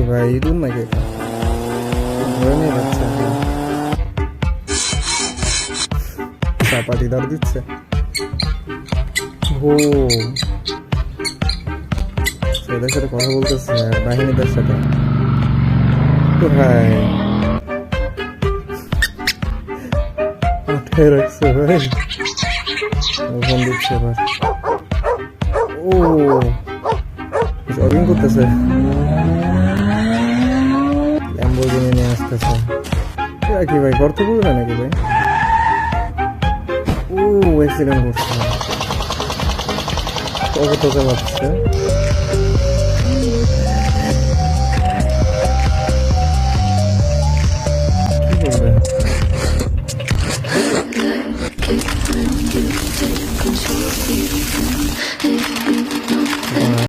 কি ভাই ইঁদুর নাকি? ধরে নিয়ে যাচ্ছে চাপাতি দাঁড় দিচ্ছে। ও। এদের সাথে কথা বলতেছে, বাহিনীদের সাথে। তো ভাই। আটকে রাখছে ভাই। ফোন দিচ্ছে এবার ও। জগিং করতেছে। নিয়ে কি ভাই গর্ত করবে নাকি ভাই? ও অ্যাক্সিডেন্ট করছে। কত টাকা লাগছে